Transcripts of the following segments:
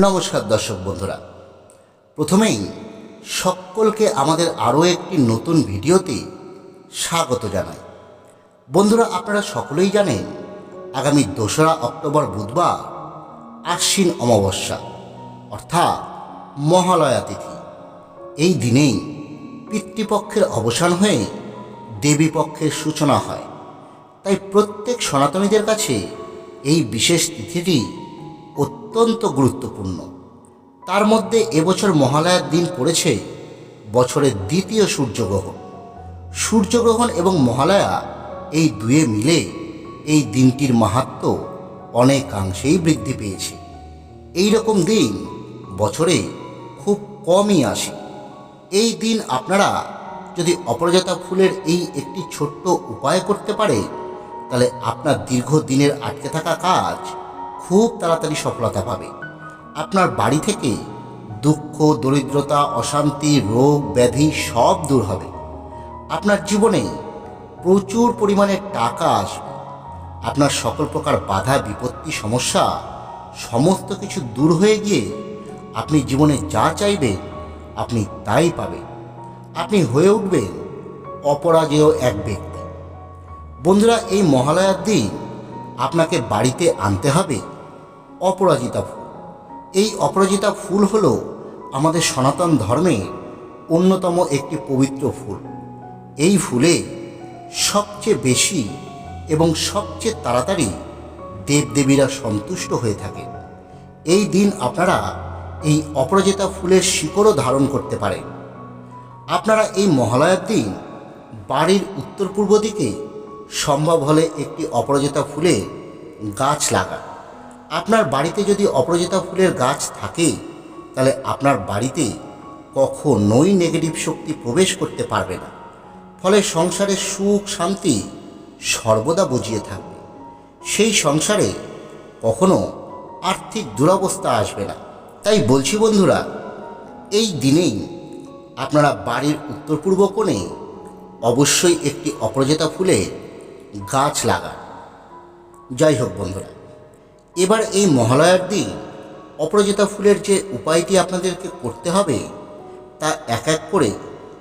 নমস্কার দর্শক বন্ধুরা। প্রথমেই সকলকে আমাদের আরও একটি নতুন ভিডিওতে স্বাগত জানাই। বন্ধুরা, আপনারা সকলেই জানেন, আগামী দোসরা অক্টোবর বুধবার আশ্বিন অমাবস্যা, অর্থাৎ মহালয়া তিথি। এই দিনেই পিতৃপক্ষের অবসান হয়ে দেবীপক্ষের সূচনা হয়। তাই প্রত্যেক সনাতনীদের কাছে এই বিশেষ তিথিটি অত্যন্ত গুরুত্বপূর্ণ। তার মধ্যে এবছর মহালয়ার দিন পড়েছে বছরের দ্বিতীয় সূর্যগ্রহণ। সূর্যগ্রহণ এবং মহালয়া এই দুয়ে মিলে এই দিনটির মাহাত্ম অনেকাংশেই বৃদ্ধি পেয়েছে। এই রকম দিন বছরে খুব কমই আসে। এই দিন আপনারা যদি অপরাজিতা ফুলের এই একটি ছোট্ট উপায় করতে পারে, তাহলে আপনার দীর্ঘদিনের আটকে থাকা কাজ খুব তাড়াতাড়ি সফলতা পাবে। আপনার বাড়ি থেকে দুঃখ, দরিদ্রতা, অশান্তি, রোগ, ব্যাধি সব দূর হবে। আপনার জীবনে প্রচুর পরিমাণে টাকা আসবে। আপনার সকল প্রকার বাধা, বিপত্তি, সমস্যা সমস্ত কিছু দূর হয়ে গিয়ে আপনি জীবনে যা চাইবেন, আপনি তাই পাবেন। আপনি হয়ে উঠবেন অপরাজেয় এক ব্যক্তি। বন্ধুরা, এই মহালয়ার দিন আপনাকে বাড়িতে আনতে হবে। অপরাজিতা ফুল। এই অপরাজিতা ফুল হল আমাদের সনাতন ধর্মে অন্যতম একটি পবিত্র ফুল। এই ফুলে সবচেয়ে বেশি এবং সবচেয়ে তাড়াতাড়ি দেবদেবীরা সন্তুষ্ট হয়ে থাকেন এই দিন আপনারা এই অপরাজিতা ফুলের শিকড়ও ধারণ করতে পারেন। আপনারা এই মহালয়ার দিন বাড়ির উত্তর পূর্ব দিকে সম্ভব হলে একটি অপরাজিতা ফুলে গাছ লাগান। আপনার বাড়িতে যদি অপরাজিতা ফুলের গাছ থাকে, তাহলে আপনার বাড়িতে কখনোই নেগেটিভ শক্তি প্রবেশ করতে পারবে না। ফলে সংসারে সুখ, শান্তি সর্বদা বুঝিয়ে থাকবে। সেই সংসারে কখনো আর্থিক দুরবস্থা আসবে না। তাই বলছি বন্ধুরা, এই দিনেই আপনারা বাড়ির উত্তর পূর্ব কোণে অবশ্যই একটি অপরাজিতা ফুলের গাছ লাগান। যাই হোক বন্ধুরা। এবার এই মহালয়ার দিন অপরাজিতা ফুলের যে উপায়টি আপনাদেরকে করতে হবে, তা এক এক করে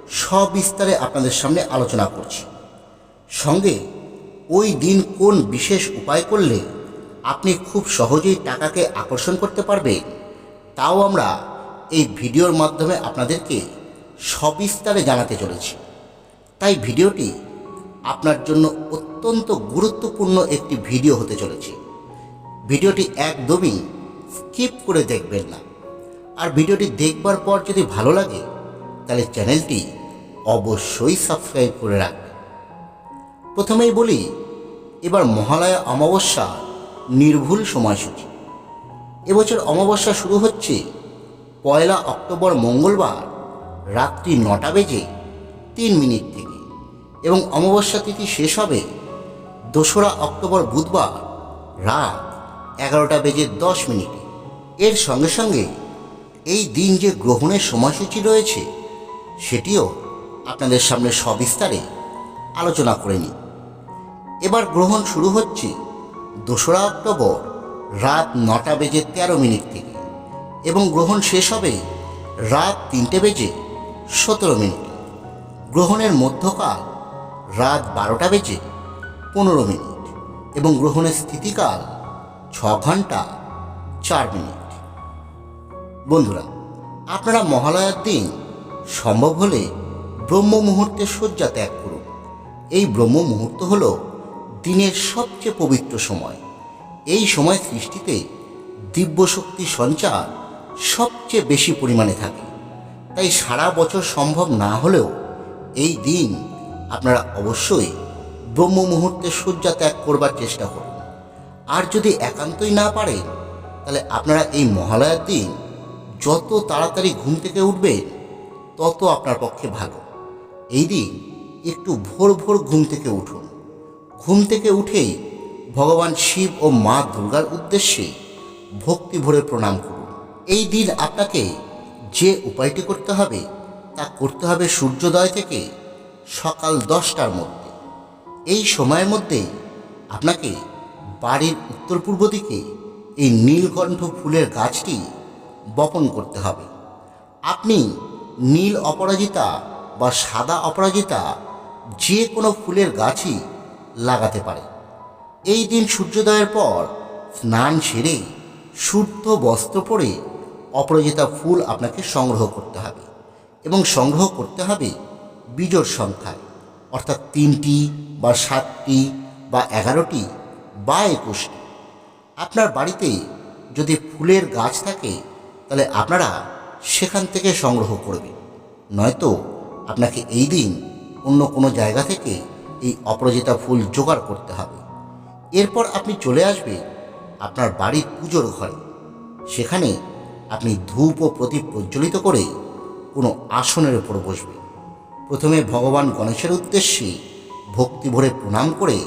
সবিস্তারে আপনাদের সামনে আলোচনা করছি। সঙ্গে ওই দিন কোন বিশেষ উপায় করলে আপনি খুব সহজেই টাকাকে আকর্ষণ করতে পারবেন তাও আমরা এই ভিডিওর মাধ্যমে আপনাদেরকে সবিস্তারে জানাতে চলেছি। তাই ভিডিওটি আপনার জন্য অত্যন্ত গুরুত্বপূর্ণ একটি ভিডিও হতে চলেছে। ভিডিওটি একদমই স্কিপ করে দেখবেন না। আর ভিডিওটি দেখবার পর যদি ভালো লাগে, তাহলে চ্যানেলটি অবশ্যই সাবস্ক্রাইব করে রাখবেন। প্রথমেই বলি, এবার মহালয়া অমাবস্যা নির্ভুল সময়সূচি। এবছর অমাবস্যা শুরু হচ্ছে পয়লা অক্টোবর মঙ্গলবার রাত্রি নটা বেজে তিন মিনিট থেকে এবং অমাবস্যা তিথি শেষ হবে দোসরা অক্টোবর বুধবার রাত এগারোটা বেজে দশ মিনিট। এর সঙ্গে সঙ্গে এই দিন যে গ্রহণের সময়সূচি রয়েছে, সেটিও আপনাদের সামনে সবিস্তারে আলোচনা করে নিই। এবার গ্রহণ শুরু হচ্ছে দোসরা অক্টোবর রাত নটা বেজে তেরো মিনিট থেকে এবং গ্রহণ শেষ হবে রাত তিনটে বেজে সতেরো মিনিট। গ্রহণের মধ্যকাল রাত বারোটা বেজে পনেরো মিনিট এবং গ্রহণের স্থিতিকাল ছ ঘণ্টা চার মিনিট। বন্ধুরা, আপনারা মহালয়ার দিন সম্ভব হলে ব্রহ্ম মুহূর্তে শয্যা ত্যাগ করুন। এই ব্রহ্ম মুহূর্ত হল দিনের সবচেয়ে পবিত্র সময়। এই সময় সৃষ্টিতে দিব্য শক্তি সঞ্চার সবচেয়ে বেশি পরিমাণে থাকে। তাই সারা বছর সম্ভব না হলেও এই দিন আপনারা অবশ্যই ব্রহ্ম মুহূর্তে শয্যা ত্যাগ করবার চেষ্টা করুন। আর যদি একান্তই না পারেন তাহলে আপনারা এই মহালয়ার দিন যত তাড়াতাড়ি ঘুম থেকে উঠবেন তত আপনার পক্ষে ভালো। এই দিন একটু ভোর ভোর ঘুম থেকে উঠুন। ঘুম থেকে উঠেই ভগবান শিব ও মা দুর্গার উদ্দেশ্যে ভক্তি ভরে প্রণাম করুন। এই দিন আপনাকে যে উপায়টি করতে হবে, তা করতে হবে সূর্যোদয় থেকে সকাল দশটার মধ্যে। এই সময়ের মধ্যে আপনাকে বাড়ির উত্তর পূর্ব দিকে এই নীলকণ্ঠ ফুলের গাছটি বপন করতে হবে। আপনি নীল অপরাজিতা বা সাদা অপরাজিতা যে কোনো ফুলের গাছই লাগাতে পারে এই দিন সূর্যোদয়ের পর স্নান সেরে শুদ্ধ বস্ত্র পরে অপরাজিতা ফুল আপনাকে সংগ্রহ করতে হবে এবং সংগ্রহ করতে হবে বিজোড় সংখ্যায়। অর্থাৎ তিনটি বা সাতটি বা এগারোটি বা একুশটি আপনার বাড়িতে যদি ফুলের গাছ থাকে, তাহলে আপনারা সেখান থেকে সংগ্রহ করবেন নয়তো আপনাকে এই দিন অন্য কোনো জায়গা থেকে এই অপরাজিতা ফুল জোগাড় করতে হবে। এরপর আপনি চলে আসবে আপনার বাড়ির পুজোর ঘরে। সেখানে আপনি ধূপ ও প্রদীপ প্রজ্বলিত করে কোনো আসনের উপর বসবেন প্রথমে ভগবান গণেশের উদ্দেশ্যে ভক্তি ভরে প্রণাম করে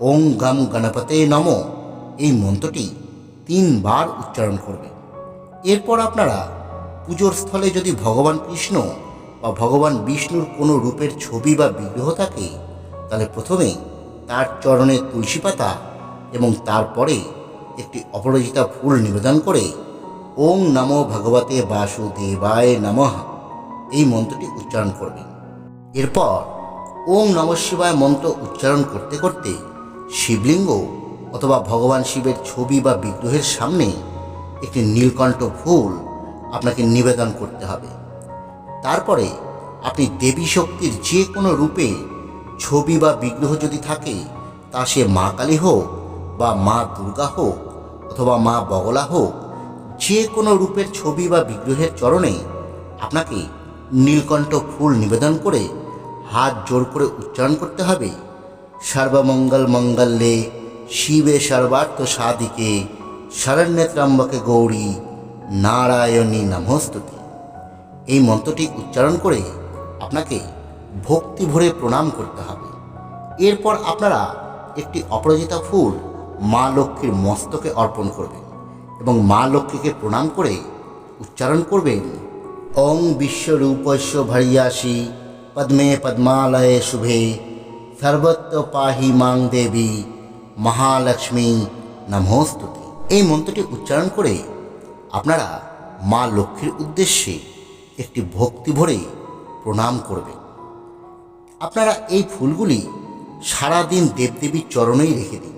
ওং গাম গণপতে নম। এই মন্ত্রটি তিনবার উচ্চারণ করবে। এরপর আপনারা পুজোর স্থলে যদি ভগবান কৃষ্ণ বা ভগবান বিষ্ণুর কোনো রূপের ছবি বা বিগ্রহ থাকে, তাহলে প্রথমে তার চরণে তুলসী পাতা এবং তারপরে একটি অপরাজিতা ফুল নিবেদন করে ওং নমো ভগবতে বাসুদেবায় নমঃ। এই মন্ত্রটি উচ্চারণ করবেন। এরপর ওং নম শিবায় মন্ত্র উচ্চারণ করতে করতে শিবলিঙ্গ অথবা ভগবান শিবের ছবি বা বিগ্রহের সামনে একটি নীলকণ্ঠ ফুল আপনাকে নিবেদন করতে হবে। তারপরে আপনি দেবী শক্তির যে কোনো রূপে ছবি বা বিগ্রহ যদি থাকে, তা সে মা কালী হোক বা মা দুর্গা হোক অথবা মা বগলা হোক, যে কোনো রূপের ছবি বা বিগ্রহের চরণে আপনাকে নীলকণ্ঠ ফুল নিবেদন করে হাত জোর করে উচ্চারণ করতে হবে। সর্বমঙ্গল মঙ্গলে শিবে সর্বার্থ সাধিকে শরণ্যে ত্রম্বকে গৌরী নারায়ণী নমস্তুতি। এই মন্ত্রটি উচ্চারণ করে আপনাকে ভক্তি ভরে প্রণাম করতে হবে। এরপর আপনারা একটি অপরাজিতা ফুল মা লক্ষ্মীর মস্তকে অর্পণ করবেন এবং মা লক্ষ্মীকে প্রণাম করে উচ্চারণ করবেন, ওং বিশ্বরূপস্য ভরিয়াসি, পদ্মে পদ্মালয়ে শুভে সর্বত্র পাহি মাং দেবী, মহালক্ষ্মী নমস্তুতি এই মন্ত্রটি উচ্চারণ করে আপনারা মা লক্ষ্মীর উদ্দেশ্যে একটি ভক্তি ভরে প্রণাম করবেন। আপনারা এই ফুলগুলি সারাদিন দেবদেবীর চরণেই রেখে দিন।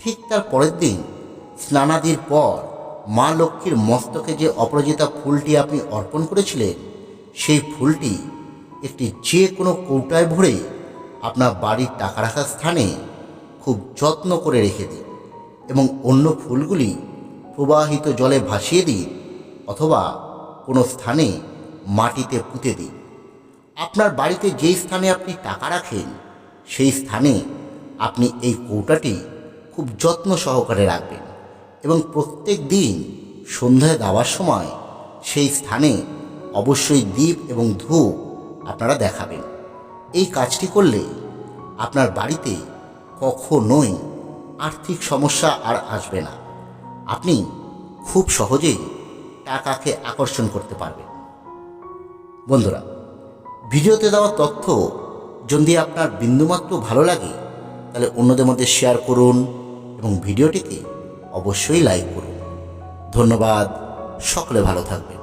ঠিক তার পরের দিন স্নানাদির পর মা লক্ষ্মীর মস্তকে যে অপরাজিতা ফুলটি আপনি অর্পণ করেছিলেন, সেই ফুলটি একটি যে কোনো কৌটায় ভরে আপনার বাড়ির টাকা রাখার স্থানে খুব যত্ন করে রেখে দিন এবং অন্য ফুলগুলি প্রবাহিত জলে ভাসিয়ে দিন অথবা কোনো স্থানে মাটিতে পুঁতে দিন। আপনার বাড়িতে যেই স্থানে আপনি টাকা রাখেন, সেই স্থানে আপনি এই কৌটাটি খুব যত্ন সহকারে রাখবেন এবং প্রত্যেক দিন সন্ধ্যায় দেওয়ার সময় সেই স্থানে অবশ্যই দ্বীপ এবং ধূপ আপনারা দেখাবেন। এই কাজটি করলে আপনার বাড়িতে কখনোই আর্থিক সমস্যা আর আসবে না। আপনি খুব সহজেই টাকাকে আকর্ষণ করতে পারবেন। বন্ধুরা, ভিডিওতে দেওয়া তথ্য যদি আপনার বিন্দুমাত্র ভালো লাগে, তাহলে অন্যদের মধ্যে শেয়ার করুন এবং ভিডিওটিকে অবশ্যই লাইক করুন। ধন্যবাদ, সকলে ভালো থাকবেন।